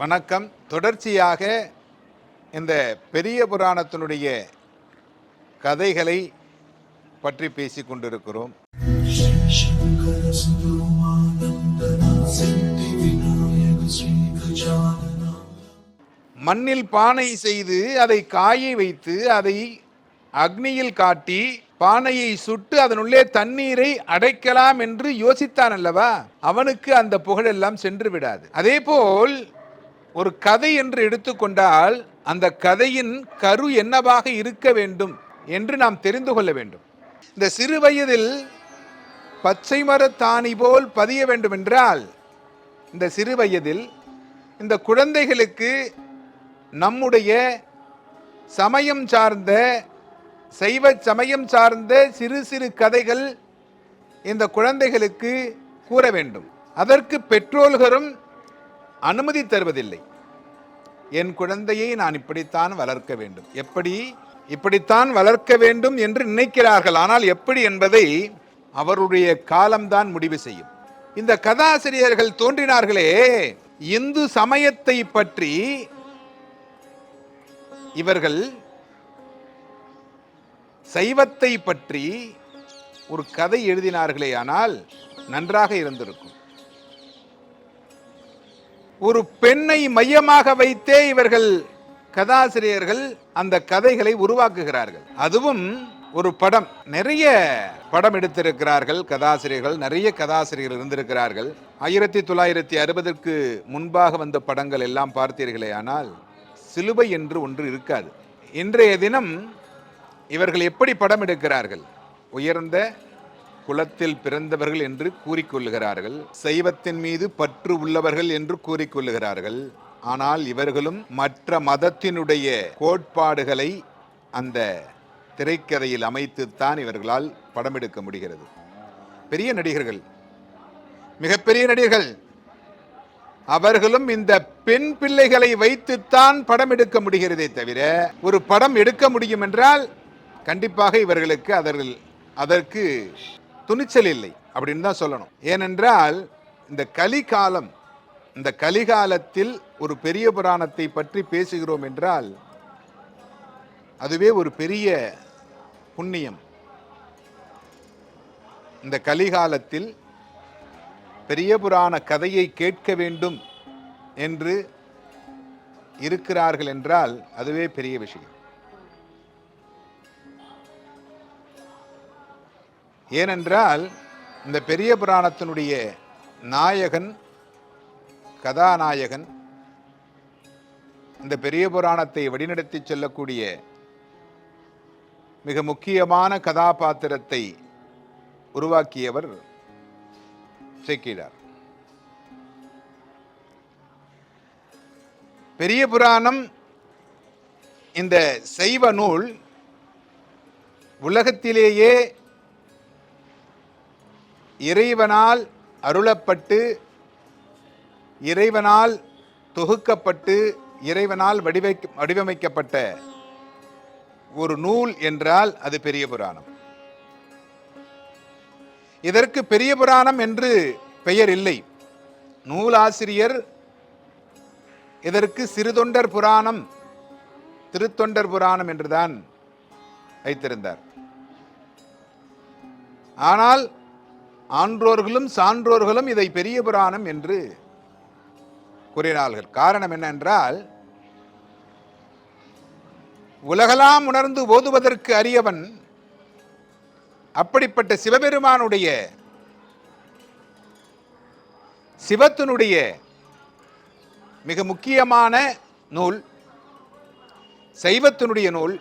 வணக்கம். தொடர்ச்சியாக இந்த பெரிய புராணத்தினுடைய கதைகளை பற்றி பேசிக் கொண்டிருக்கிறோம். மண்ணில் பானை செய்து அதை காய வைத்து அதை அக்னியில் காட்டி பானையை சுட்டு அதனுள்ளே தண்ணீரை அடைக்கலாம் என்று யோசித்தான் அல்லவா? அவனுக்கு அந்த புகழெல்லாம் சென்று விடாது. அதே போல் ஒரு கதை என்று எடுத்துக்கொண்டால் அந்த கதையின் கரு என்னவாக இருக்க வேண்டும் என்று நாம் தெரிந்து கொள்ள வேண்டும். இந்த சிறு வயதில் பச்சை மரத்தாணி போல் பதிய வேண்டும் என்றால் இந்த சிறு வயதில் இந்த குழந்தைகளுக்கு நம்முடைய சமயம் சார்ந்த சைவ சமயம் சார்ந்த சிறு சிறு கதைகள் இந்த குழந்தைகளுக்கு கூற வேண்டும். அதற்கு பெற்றோர்களும் அனுமதி தருவதில்லை. என் குழந்தையை நான் இப்படித்தான் வளர்க்க வேண்டும். எப்படி? இப்படித்தான் வளர்க்க வேண்டும் என்று நினைக்கிறார்கள். ஆனால் எப்படி என்பதை அவருடைய காலம்தான் முடிவு செய்யும். இந்த கதாசிரியர்கள் தோன்றினார்களே இந்து சமயத்தை பற்றி இவர்கள் சைவத்தை பற்றி ஒரு கதை எழுதினார்களே ஆனால் நன்றாக இருந்திருக்கும். ஒரு பெண்ணை மையமாக வைத்தே இவர்கள் கதாசிரியர்கள் அந்த கதைகளை உருவாக்குகிறார்கள். அதுவும் ஒரு படம். நிறைய படம் எடுத்திருக்கிறார்கள் கதாசிரியர்கள். நிறைய கதாசிரியர்கள் இருந்திருக்கிறார்கள். ஆயிரத்தி தொள்ளாயிரத்தி அறுபதற்கு முன்பாக வந்த படங்கள் எல்லாம் பார்த்தீர்களே ஆனால் சிலுவை என்று ஒன்று இருக்காது. இன்றைய தினம் இவர்கள் எப்படி படம் எடுக்கிறார்கள்? உயர்ந்த குலத்தில் பிறந்தவர்கள் என்று கூறிக்கொள்கிறார்கள் சைவத்தின் மீது பற்று உள்ளவர்கள் என்று கூறிக்கொள்கிறார்கள் ஆனால் இவர்களும் மற்ற மதத்தினுடைய கோட்பாடுகளை அந்த திரைக்கதையில் அமைத்துத்தான் இவர்களால் படம் எடுக்க முடிகிறது. பெரிய நடிகர்கள் மிகப்பெரிய நடிகர்கள் அவர்களும் இந்த பெண் பிள்ளைகளை வைத்துத்தான் படம் எடுக்க முடிகிறதே தவிர ஒரு படம் எடுக்க முடியும் என்றால் கண்டிப்பாக இவர்களுக்கு அதர்கள் அதற்கு துணிச்சல் இல்லை அப்படின்னு தான் சொல்லணும். ஏனென்றால் இந்த கலிகாலம் இந்த கலிகாலத்தில் ஒரு பெரிய புராணத்தை பற்றி பேசுகிறோம் என்றால் அதுவே ஒரு பெரிய புண்ணியம். இந்த கலிகாலத்தில் பெரிய புராண கதையை கேட்க வேண்டும் என்று இருக்கிறார்கள் என்றால் அதுவே பெரிய விஷயம். ஏனென்றால் இந்த பெரிய புராணத்தினுடைய நாயகன் கதாநாயகன் இந்த பெரிய புராணத்தை வழிநடத்தி செல்லக்கூடிய மிக முக்கியமான கதாபாத்திரத்தை உருவாக்கியவர் சேக்கிழார் பெரிய புராணம் இந்த சைவ நூல் உலகத்திலேயே இறைவனால் அருளப்பட்டு இறைவனால் தொகுக்கப்பட்டு இறைவனால் வடிவை வடிவமைக்கப்பட்ட ஒரு நூல் என்றால் அது பெரிய புராணம். இதற்கு பெரிய புராணம் என்று பெயர் இல்லை. நூலாசிரியர் இதற்கு சிறுதொண்டர் புராணம் திருத்தொண்டர் புராணம் என்றுதான் வைத்திருந்தார். ஆனால் ஆன்றோர்களும் சான்றோர்களும் இதை பெரிய புராணம் என்று கூறினார்கள். காரணம் என்னென்றால் உலகலாம் உணர்ந்து ஓதுவதற்கு அரியவன் அப்படிப்பட்ட சிவபெருமானுடைய சிவத்தினுடைய மிக முக்கியமான நூல் சைவத்தினுடைய நூல்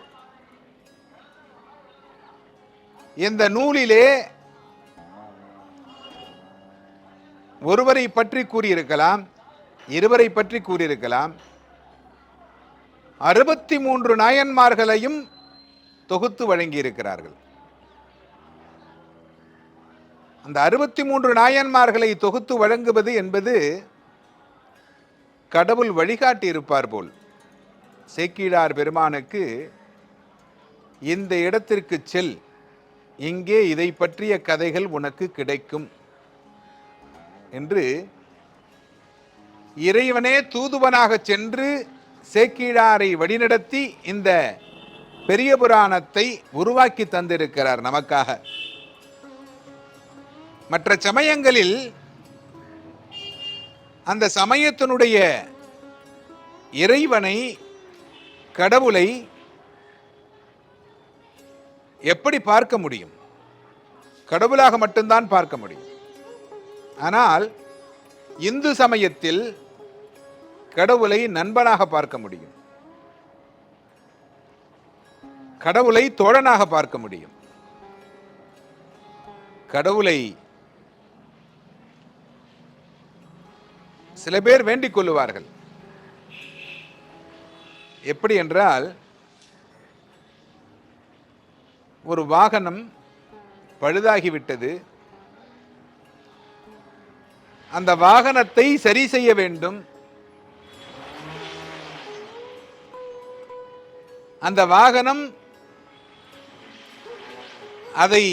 இந்த நூலிலே ஒருவரை பற்றி கூறியிருக்கலாம் இருவரை பற்றி கூறியிருக்கலாம். அறுபத்தி மூன்று நாயன்மார்களையும் தொகுத்து வழங்கியிருக்கிறார்கள். அந்த அறுபத்தி மூன்று நாயன்மார்களை தொகுத்து வழங்குவது என்பது கடவுள் வழிகாட்டி இருப்பார் போல். சேக்கிழார் பெருமானுக்கு இந்த இடத்திற்கு செல் இங்கே இதை பற்றிய கதைகள் உனக்கு கிடைக்கும். என்று இறைவனே தூதுவனாக சென்று சேக்கிழாரை வழிநடத்தி இந்த பெரிய புராணத்தை உருவாக்கி தந்திருக்கிறார் நமக்காக. மற்ற சமயங்களில் அந்த சமயத்தினுடைய இறைவனை கடவுளை எப்படி பார்க்க முடியும்? கடவுளாக மட்டும்தான் பார்க்க முடியும். ஆனால் இந்து சமயத்தில் கடவுளை நண்பனாக பார்க்க முடியும். கடவுளை தோழனாக பார்க்க முடியும். கடவுளை சில பேர் வேண்டிக் கொள்ளுவார்கள். எப்படி என்றால் ஒரு வாகனம் பழுதாகிவிட்டது அந்த வாகனத்தை சரி செய்ய வேண்டும். அந்த வாகனம் அதை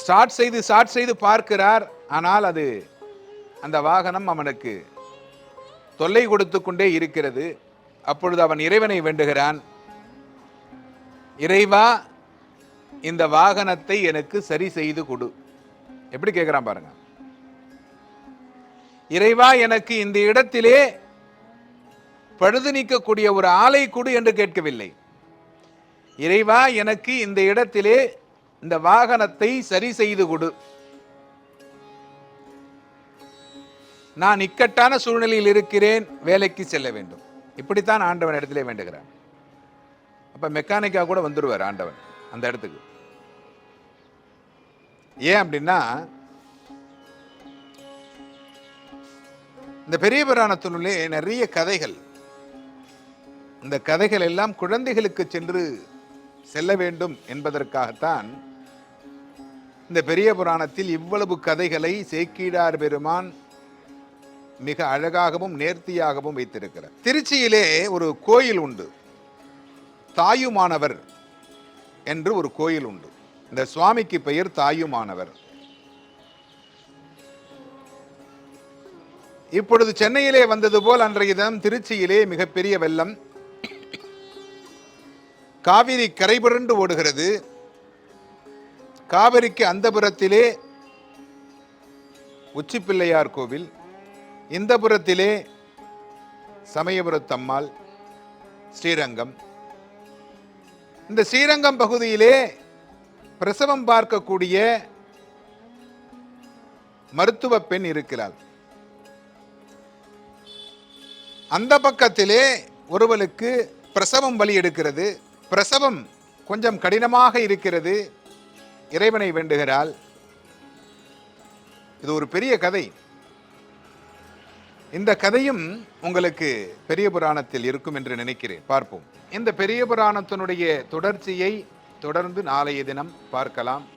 ஸ்டார்ட் செய்து ஸ்டார்ட் செய்து பார்க்கிறார். ஆனால் அது அந்த வாகனம் அவனுக்கு தொல்லை கொடுத்து கொண்டே இருக்கிறது. அப்பொழுது அவன் இறைவனை வேண்டுகிறான். இறைவா இந்த வாகனத்தை எனக்கு சரி செய்து கொடு. எப்படி கேட்குறான் பாருங்கள் இறைவா எனக்கு இந்த இடத்திலே பழுது நீக்கக்கூடிய ஒரு ஆலை கொடு என்று கேட்கவில்லை. இறைவா எனக்கு இந்த இடத்திலே இந்த வாகனத்தை சரி செய்து கொடு. நான் இக்கட்டான சூழ்நிலையில் இருக்கிறேன் வேலைக்கு செல்ல வேண்டும். இப்படித்தான் ஆண்டவன் இடத்திலே வேண்டுகிறான். அப்ப மெக்கானிக்கா கூட வந்துடுவார் ஆண்டவன் அந்த இடத்துக்கு. ஏன் அப்படின்னா இந்த பெரிய புராணத்தினுள்ளே நிறைய கதைகள். இந்த கதைகள் எல்லாம் குழந்தைகளுக்கு சென்று செல்ல வேண்டும் என்பதற்காகத்தான் இந்த பெரிய புராணத்தில் இவ்வளவு கதைகளை சேக்கீடார் பெருமான் மிக அழகாகவும் நேர்த்தியாகவும் வைத்திருக்கிறார். திருச்சியிலே ஒரு கோயில் உண்டு. தாயுமானவர் என்று ஒரு கோயில் உண்டு. இந்த சுவாமிக்கு பெயர் தாயுமானவர். இப்பொழுது சென்னையிலே வந்தது போல் அன்றைய தினம் திருச்சியிலே மிகப்பெரிய வெள்ளம். காவிரி கரைபுரண்டு ஓடுகிறது. காவிரிக்கு அந்தபுரத்திலே உச்சிப்பிள்ளையார் கோவில் இந்த புறத்திலே சமயபுரத்தம்மாள் ஸ்ரீரங்கம். இந்த ஸ்ரீரங்கம் பகுதியிலே பிரசவம் பார்க்கக்கூடிய மருத்துவ பெண் இருக்கிறாள். அந்த பக்கத்திலே ஒருவளுக்கு பிரசவம் வலி எடுக்கிறது. பிரசவம் கொஞ்சம் கடினமாக இருக்கிறது. இறைவனை வேண்டுகிறாள். இது ஒரு பெரிய கதை. இந்த கதையும் உங்களுக்கு பெரிய புராணத்தில் இருக்கும் என்று நினைக்கிறேன். பார்ப்போம். இந்த பெரிய புராணத்தினுடைய தொடர்ச்சியை தொடர்ந்து நாளைய தினம் பார்க்கலாம்.